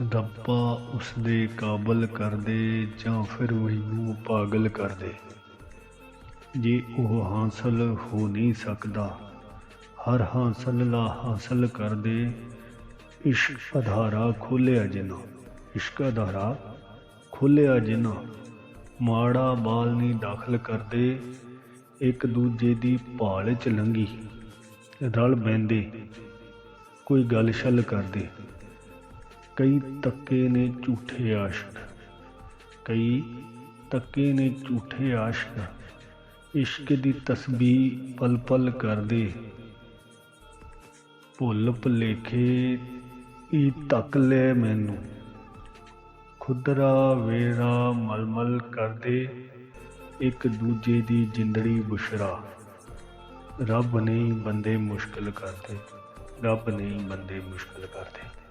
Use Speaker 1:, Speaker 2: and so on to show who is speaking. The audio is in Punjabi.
Speaker 1: ਰੱਬਾ ਉਸ ਦੇ ਕਾਬਲ ਕਰ ਦੇ ਜਾਂ ਫਿਰ ਮੈਨੂੰ ਪਾਗਲ ਕਰ ਦੇ ਜੇ ਉਹ ਹਾਸਲ ਹੋ ਨਹੀਂ ਸਕਦਾ, ਹਰ ਹਾਸਲ ਲਾ ਹਾਸਲ ਕਰ ਦੇ ਇਸ਼ਕ ਅਧਾਰਾ ਖੋਲਿਆ ਜਿਨਾ। ਇਸ਼ਕ ਅਧਾਰਾ ਖੋਲਿਆ ਜਿਨਾ। ਮਾੜਾ ਬਾਲ ਨਹੀਂ ਦਾਖਲ ਕਰਦੇ, ਇੱਕ ਦੂਜੇ ਦੀ ਭਾਲ ਚ ਲੰਗੀ ਰਲ ਬੈੰਦੇ ਕੋਈ ਗੱਲ ਛਲ ਕਰਦੇ। ਕਈ ਤੱਕੇ ਨੇ ਝੂਠੇ ਆਸ਼ਕ, ਕਈ ਤੱਕੇ ਨੇ ਝੂਠੇ ਆਸ਼ਕ, ਇਸ਼ਕ ਦੀ ਤਸਬੀਹ ਪਲ ਪਲ ਕਰਦੇ। ਭੁੱਲ ਭੁਲੇਖੇ ਹੀ ਤੱਕ ਲੈ ਮੈਨੂੰ। ਖੁਦਰਾ ਵੇਰਾ ਮਲਮਲ ਕਰਦੇ, ਇੱਕ ਦੂਜੇ ਦੀ ਜਿੰਦੜੀ ਬੁਸ਼ਰਾ। ਰੱਬ ਨਹੀਂ ਬੰਦੇ ਮੁਸ਼ਕਲ ਕਰਦੇ, ਰੱਬ ਨਹੀਂ ਬੰਦੇ ਮੁਸ਼ਕਲ ਕਰਦੇ।